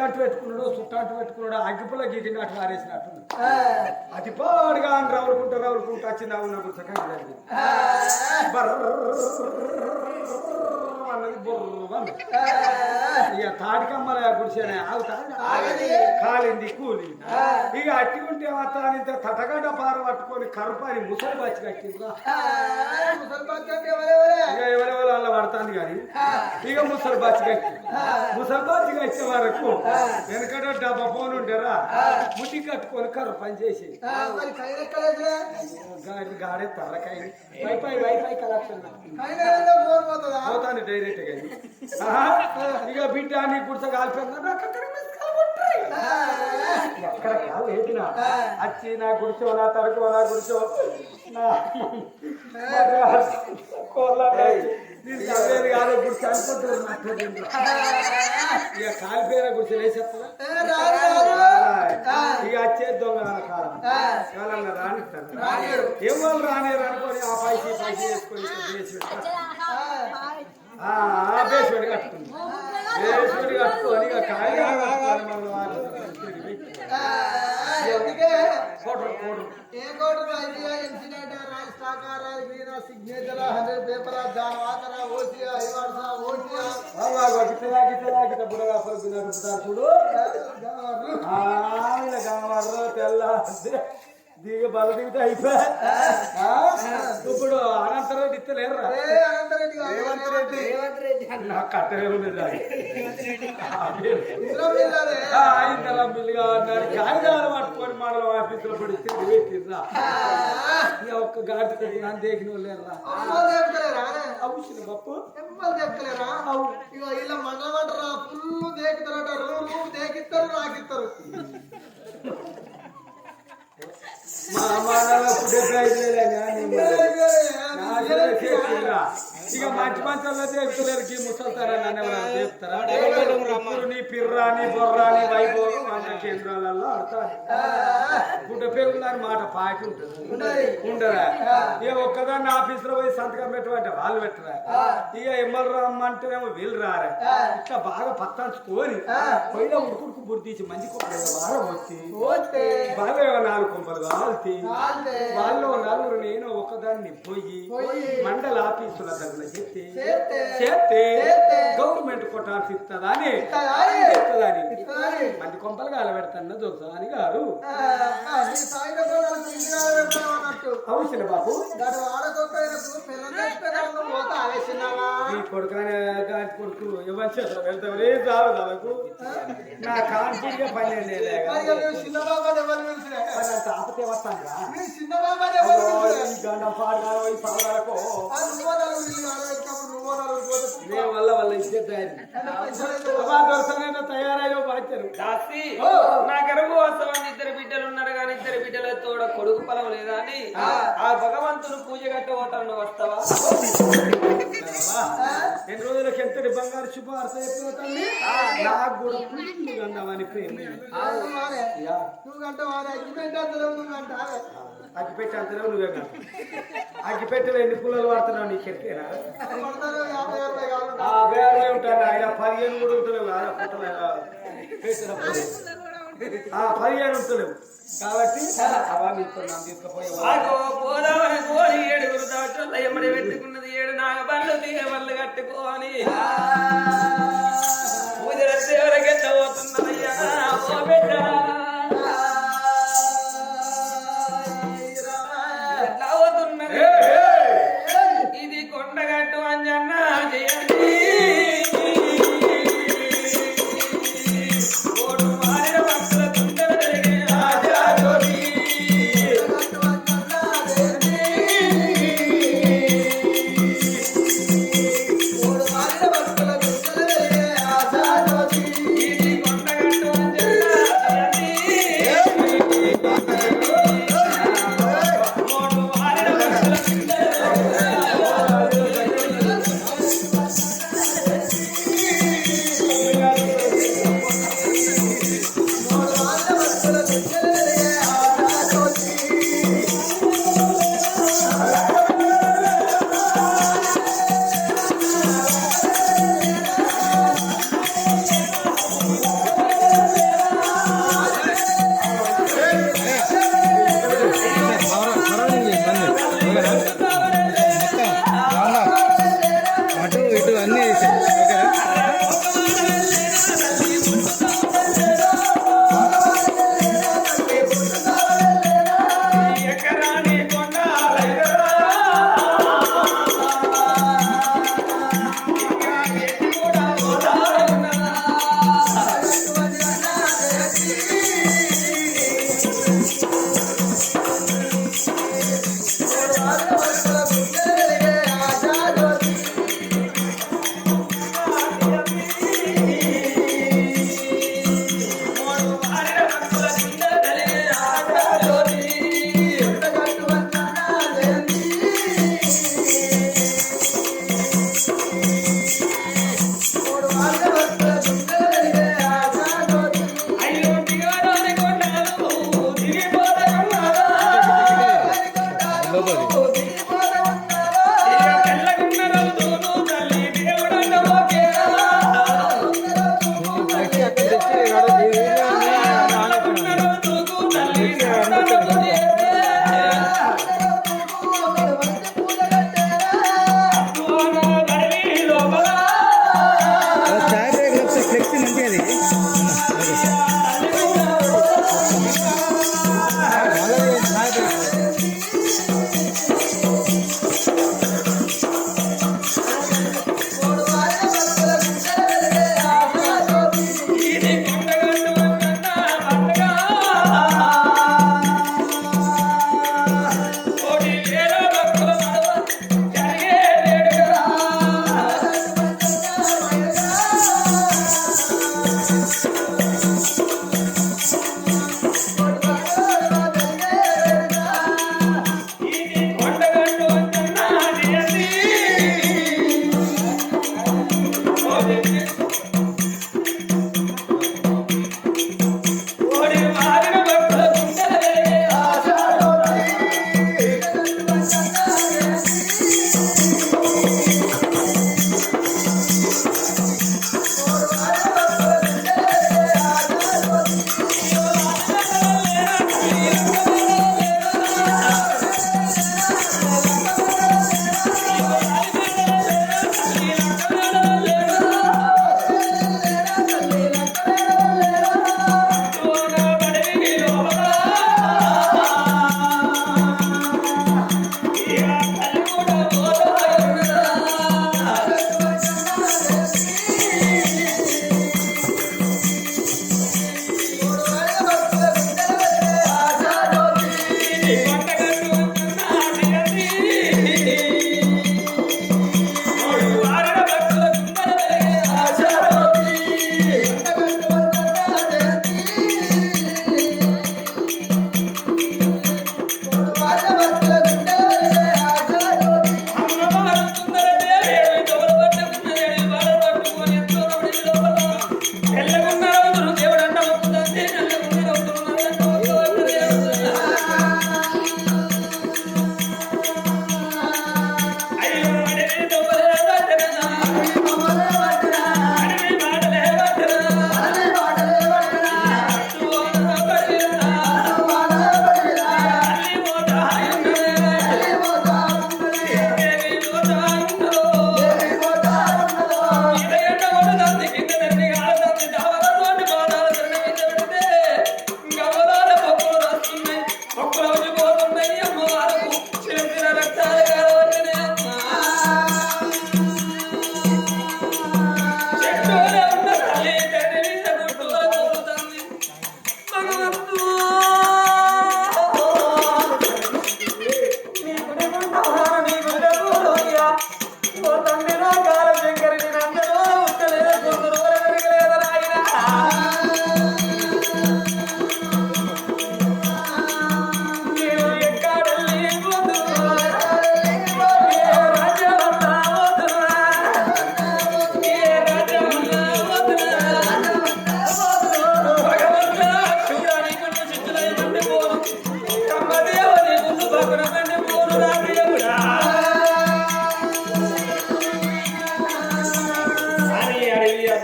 అంటు పెట్టుకున్నాడు చుట్ట అంటు పెట్టుకున్నాడు అగ్గిపుల్ల గీకినట్టు ఆరేసినట్టు అతి పాడుగా అని రవులుకుంటా రవులుకుంటా వచ్చింది అవున గుర్చక అన్నది బుర్రమని ఇక తాటికమ్మల గుడిసేనే ఆగుతాడు కాలింది కూలి ఇక అట్టి ఉంటే మాత్రం ఇంత తటగడ్డ పార పట్టుకొని కరుపాని ముసలి బచ్చి కట్టిందా ఎవరెవరు అలా పడుతుంది కానీ ఇక ముసలి బచ్చి కట్టి ముసలి బచ్చి కట్టే వరకు వెనకట డబ్బా ఫోన్ ఉంటారా ముట్టి కట్టుకొని కర్ర పని చేసి. గాడి గాడే తలకాయ. Wifi wifi collection. పోతాను డైరెక్ట్గా. ఇక బిడ్డ నీ గుడిస కాలిపోయిందా. ఎక్కడ కాదు వచ్చి నా గుడిసో నా తరకో నా గుడిసో నా కోళ్ళ నేను చదివేది కాదు అనుకుంటున్నాను నాకు తెలియదు. ఇక కాలిపోయిన గుడిసె వేసేస్తా ఇక వచ్చే దొంగ కాలం కాలం రానిస్తాను ఏం వాళ్ళు అనుకొని ఆ పైకి పైకి వేసుకొని బేస్మెంట్ కట్టుకుంది బేస్మెంట్ కట్టుకొని ఇక కాయగా ఏ కోటరు ఐడియా ఇన్సిడెంట్ రాజ్ స్టాకార గ్రీన్ సిగ్నేచర్ హండ్రెడ్ పేపర్ దాని వాకర ఓసియా ఐవార్సా ఓసియా? బాగా గిట్లా గిట్లా గిట్ల బుడగా పలుకు నడుపుతారు చూడు. ఆయన కావాలి తెల్ల దిగ బల దిగితే అయిపోయా? ఆ? ఇప్పుడు అనంతరెడ్డి గారు, రేవంత్ రెడ్డి. నాకు కట్టలే ఉండదు ఇంతలా బిల్లుగా అన్నారు కాగితాలు పట్టుకొని మండలం ఆఫీసులో పడి తిరిగి పెట్టిర్రా ఇక ఒక్క గాడి నన్ను దేకిన పప్పు ఇలా మండలమంటారా ఫుల్ దేకుతారట రూలు దేకిస్తారు రాకిస్తారు మా అమ్మానాల డెబ్బై ఐదు వేలే ఇక మంచి మంచి వాళ్ళు చెప్తారా? ఇప్పుడు నీ పిర్రా నీ బొర్రా నీ వైభవం అన్న కేంద్రాలలో ఆడతారు. గుడ్డ పెరుగులని మాట పాకి ఉంటుంది. ఉండరా? ఇక ఒక్కదాన్ని ఆఫీసులో పోయి సంతకం పెట్టమంటే వాళ్ళు పెట్టరా? ఇక ఎమ్మలు రమ్మంటేనేమో వీళ్ళు రారా? ఇట్లా బాగా పత్తాంచుకొని పోయిన ఉడుకుడుకు బుడి తీసి మంచి కుక్కలు వారం వచ్చి వాళ్ళు నాలుగు కొంపలు కాల్తే. వాళ్ళు నలుగురు నేను ఒకదాన్ని పోయి. మండల ఆఫీసుల దగ్గర చెప్తే చేస్తే. గవర్నమెంట్ కొట్టాల్సి ఇస్తుందా అని ఇస్తుందని. మంది కొంపలు కాలబెడతాన్న దొరసాని గారు ఆ, ఆ, నీ సాయంత్రం వాళ్ళకి ఇంటికాడ అవసరం బాబు. ఈ కొడుకునే కొడుకు రే చాలు చాలకు నా కాన్ఫిడ్గా పని తాపతే వస్తాను గండం వల్ల వాళ్ళ తయారయ్యో నా ఇద్దరు బిడ్డలు ఉన్నారు కానీ ఇద్దరు బిడ్డల తోడ కొడుకు పొలం లేదా అని ఆ. భగవంతుని పూజ కట్టబోతాను నువ్వు వస్తావా ఎన్ని రోజులకి ఎంతటి బంగారు శుభార్త చెప్పిన తల్లి? నాకు కూడా గండమని ప్రేమ. నువ్వు వాడే అగ్గిపెట్టి నువ్వు గంట అగ్గి పెట్టి అంతలో నువ్వే కాదు ఎన్ని పుల్లలు వాడుతున్నావు నీ పడతారు యాభై అరవై కాదు. ఉంటాను. ఆయన పదిహేను కూడా ఉంటలేవు. కదా పుట్టలేదా పెట్టినప్పుడు ఆ పదిహేను ఉంటలేవు. కాబట్టి పోదామని కోరి ఏడుగురు ఎమ్మడి పెట్టుకున్నది ఏడు నాగ బండ్లు తీగ బండ్లు కట్టుకోని. పూజల దేవులకి ఎంత పోతున్నదయ్యా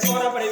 ¡Suena para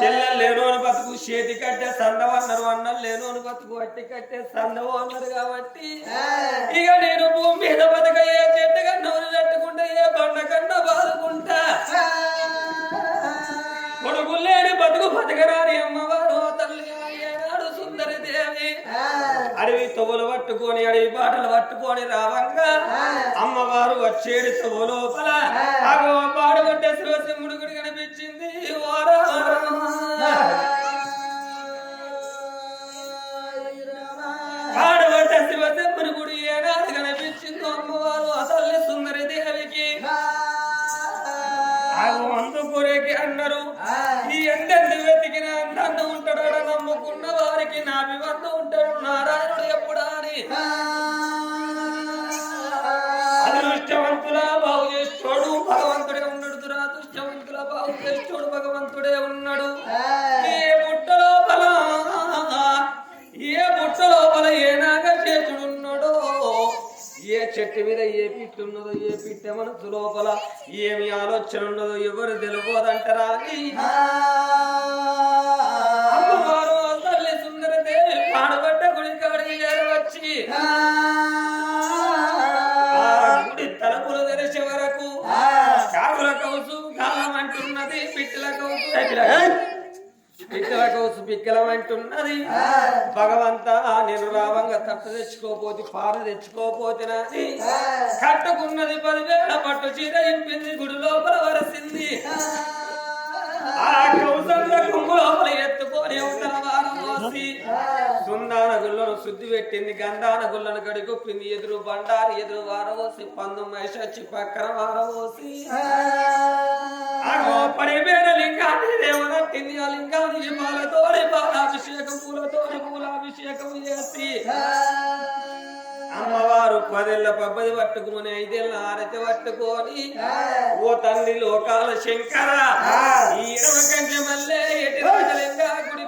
చెల్లెలు లేనోని బతుకు చేతి కట్టే సందం అన్నారు అన్నం లేనోని బతుకు అట్టి కట్టే సందం అన్నారు కాబట్టి ఇక నేను భూమి మీద బతక ఏ చెట్టు కన్నా తట్టుకుంటా ఏ బండ కన్నా బాదుకుంటా. కొడుకు లేని బతుకు బతకరాని అమ్మవారు తల్లి ఏనాడు సుందరి దేవి. అడవి తొవ్వలు పట్టుకొని అడవి బాటలు పట్టుకొని రావంగా. అమ్మవారు వచ్చేడు తొవ్వ లోపల పాడుగొట్టే శివసింహుడు అందుకురేకి అన్నారు. ఈ ఎందెందు వెతికిన నన్ను ఉంటాడు నమ్ముకున్న వారికి నా వివంత ఉంటాడు. నారాయణుడు ఎప్పుడా అని దురదృష్టవంతుల బాగు చేస్తోడు. భగవంతుడే ఉన్నాడు దురదృష్టవంతుల బాగు చేస్తోడు. భగవంతుడే ఉన్నాడు. చెట్టు మీద ఏ పిట్టు ఉన్నదో ఏ పిట్ట మనసు లోపల ఏమి ఆలోచన ఉన్నదో ఎవరు తెలుపోదంటారా తల్లి సుందరదేవి గుడి వచ్చి? ఆ గుడి తలుపులు తెరిచే వరకు కాకుల కౌసు కాలం అంటున్నది పిట్టల కౌసు. పిక్కల కౌసు పిక్కలం అంటున్నది. భగవంతా నేను రావంగా తట్ట తెచ్చుకోపోతే పార తెచ్చుకోపోతే నాని కట్టుకున్నది పదివేల పట్టు చీర ఇంపింది గుడి లోపల వరసింది. ఆ. కౌసంలో లోపల ఎత్తుకొని అవతల చూసి సుందాన గుళ్ళను శుద్ధి పెట్టింది గంధాన గుళ్ళను గడిగొప్పింది ఎదురు బండారి ఎదురు వారవోసి పందు మహేష్ వచ్చి పక్కన వారవోసి అగో పడిపోయిన లింగాన్ని ఆ పూలాభిషేకం చేసి. అమ్మవారు పదేళ్ళ పబ్బది పట్టుకుని ఐదేళ్ళ ఆరతి పట్టుకొని ఓ తల్లి లోకాల శంకర ఈ ఇరవై కంచె మల్లె ఎటు రాజలింగ గుడి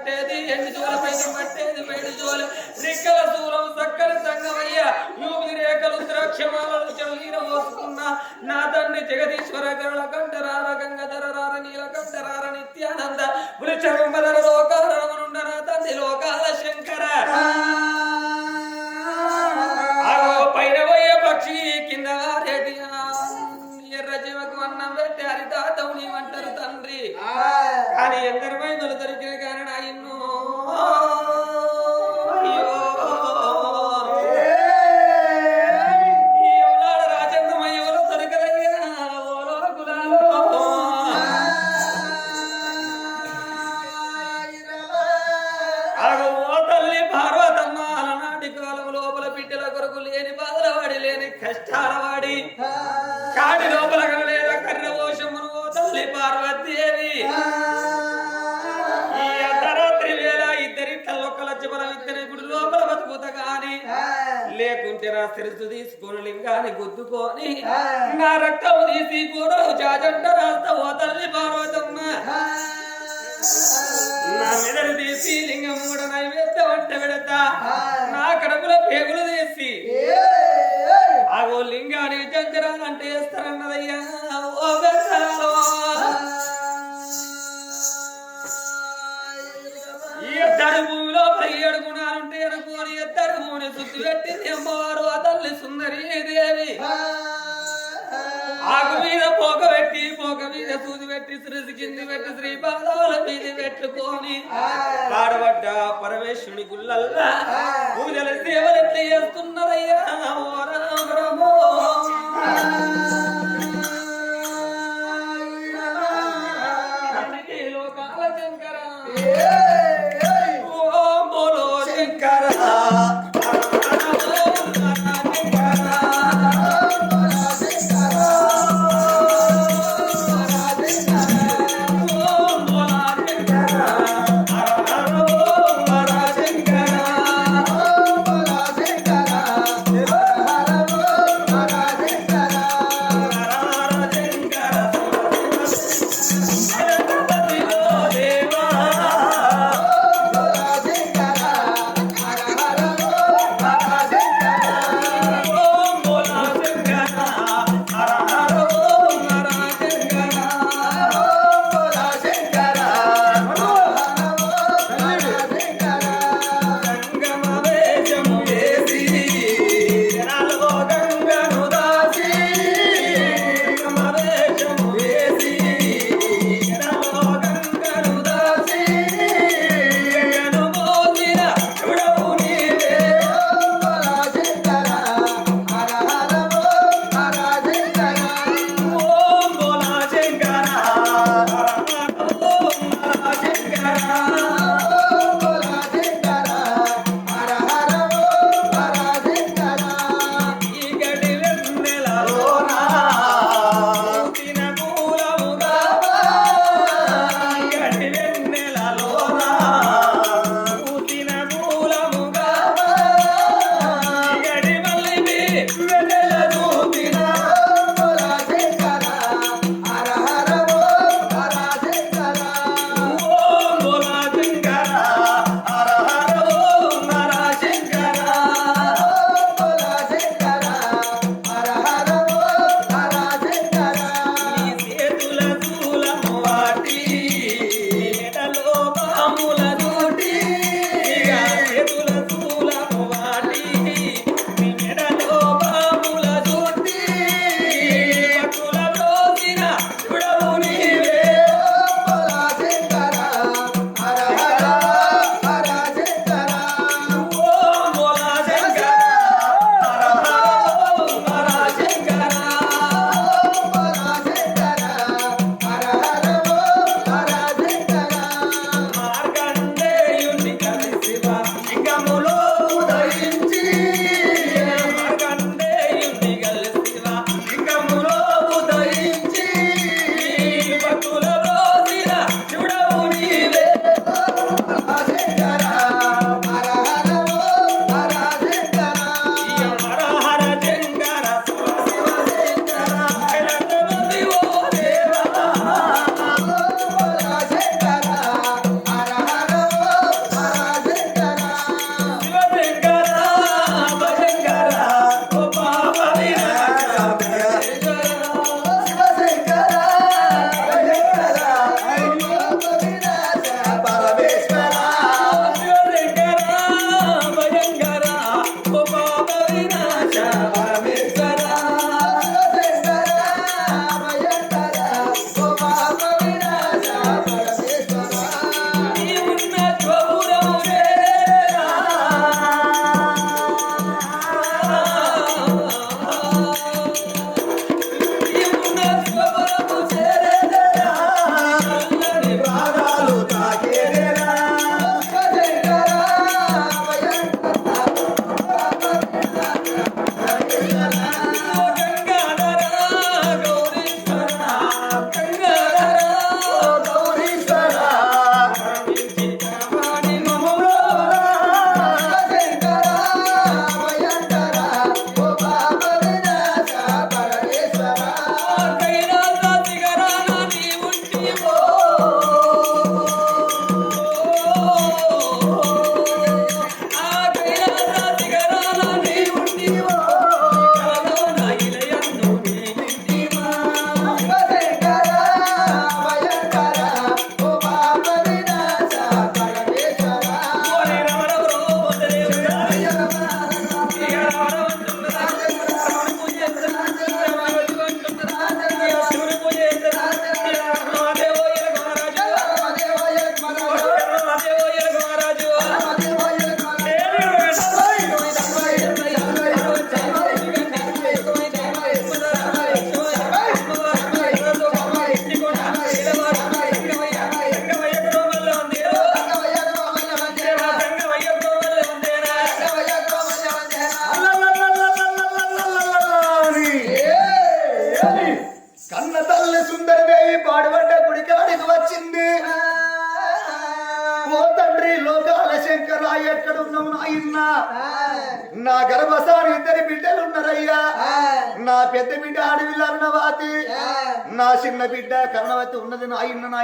పట్టేది ఎండి జోల పైన పట్టేది బయట జోల. రెక్కల దూరం సక్కల సంగమయ్య యూపి రేఖలు ద్రాక్షమాలను చెవులీన పోసుకున్న నా తండ్రి జగదీశ్వర గరుల కంఠరార గంగధర రార నీల కంఠరార నిత్యానంద పులిచరంబర లోకారణమునుండ నా తండ్రి లోకాల శంకర. నా మెదడు తీసి లింగం కూడా నైవేద్యం వంట పెడతా. నా కడుపులో పేగులు తీసి. ఆగో లింగానికి జంజరాలంటే వేస్తారన్నదయ్యా ఓ బెత్తరాలో. ఈ ఎత్తడి భూమిలో పై ఏడు గుణాలుంటే అనుకోని ఎత్తడి భూమిని శుద్ధి పెట్టింది అమ్మవారు ఆ తల్లి సుందరి దేవి ఆకు మీద పోక పెట్టి పోక మీద సూది పెట్టి శ్రీసి కింది పెట్టి శ్రీ పాదాల మీద పెట్టుకొని పాడబడ్డ పరమేశ్వరుని గుళ్ళల్లా పూజల సేవలు ఎట్లా చేస్తున్నారయ్యా ఓ రామ రామో.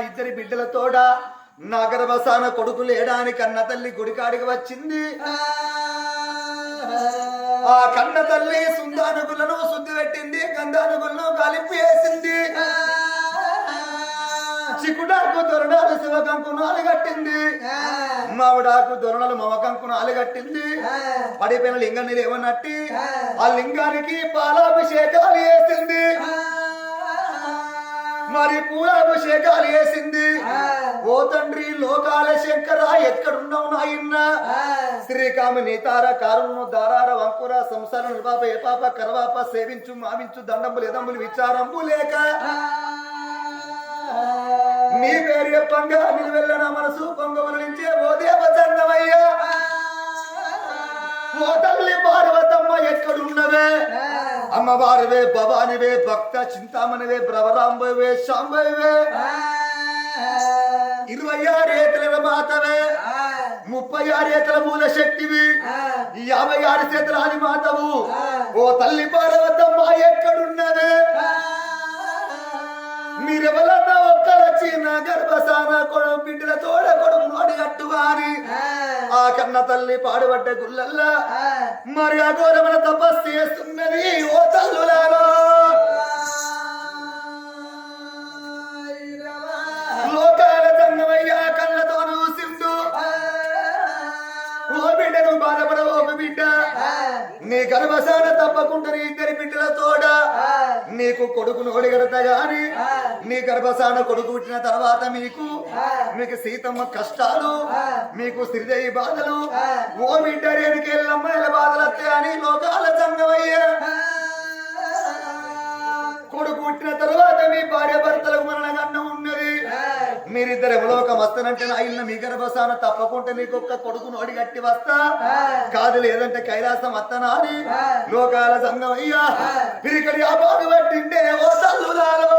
ఇద్దరి బిడ్డల తోడ నా గర్భసాన కొడుకు లేడానికి కన్న తల్లి గుడికాడికి వచ్చింది. ఆ. కన్న తల్లి సుందానుగులను శుద్ధి పెట్టింది గంధానుగులను కలిపి వేసింది చిక్కుడాకు దొరణాలు శివకంకునాలు కట్టింది. మామిడాకు దొరణలు మమకంకునాలు కట్టింది. పడిపోయిన లింగాన్ని లేవనట్టి ఆ. లింగానికి పాలాభిషేకాలు వేసింది మరి పూలాభిషేకాలు వేసింది ఓ తండ్రి లోకాల శంకర ఎక్కడున్నావు నాయన్న? శ్రీకామ నీతార కారుణ్ణు దారార వంకుర సంసార నిర్వాప ఏ పాప కరవాప సేవించు మావించు దండంబులు ఎదంబులు విచారంబు లేక నీ పేరు చెప్పంగా నా మనసు పొంగవలించే ఓ దేవచందమయ్యా. ఓ తల్లి పార్వతమ్మ ఎక్కడున్నవే? అమ్మవారివే భవానివే భక్త చింతామణివే భ్రవరాంబవే శాంబవే. ఇరవై ఆరు ఏతల మాతవే ముప్పై ఆరు ఏతల మూల శక్తివి యాభై ఆరు చేతుల ఆది మాతవు ఓ తల్లి పార్వతమ్మ మీరెవరన్నా ఒక్కరొచ్చి నా గర్భసాన కొడుకు బిడ్డల తోడ కొడుకు నోడి కట్టువారి. ఆ. కన్న తల్లి పాడుబడ్డ గుళ్ళల్లా మరి అఘోరమైన తపస్సు చేస్తున్నది ఓ తల్లులాలో నీ గర్భసాన తప్పకుండా నీ ఇద్దరి బిడ్డల తోడ. నీకు కొడుకు నోడిగడతా గాని నీ గర్భసాన కొడుకు పుట్టిన తర్వాత మీకు మీకు సీతమ్మ కష్టాలు మీకు శ్రీదేవి బాధలు ఓ బిడ్డ రేణుకి ఎల్లమ్మాయిల బాధలు వస్తాయని లోకాల సంగమయ్యా. కొడుకు పుట్టిన తర్వాత మీ భార్య భర్తలకు ఉన్నది మీరిద్దరు ఎవలోకం వస్తానంటే నా ఇల్లు మీ గర్భసాన తప్పకుండా నీకు ఒక్క కొడుకు నోడి గట్టి వస్తా కాదు లేదంటే కైలాసం వస్తానా అని లోకాల సంఘం అయ్యా పిరికడి ఆ పట్టింటే ఓ తల్లులాలో.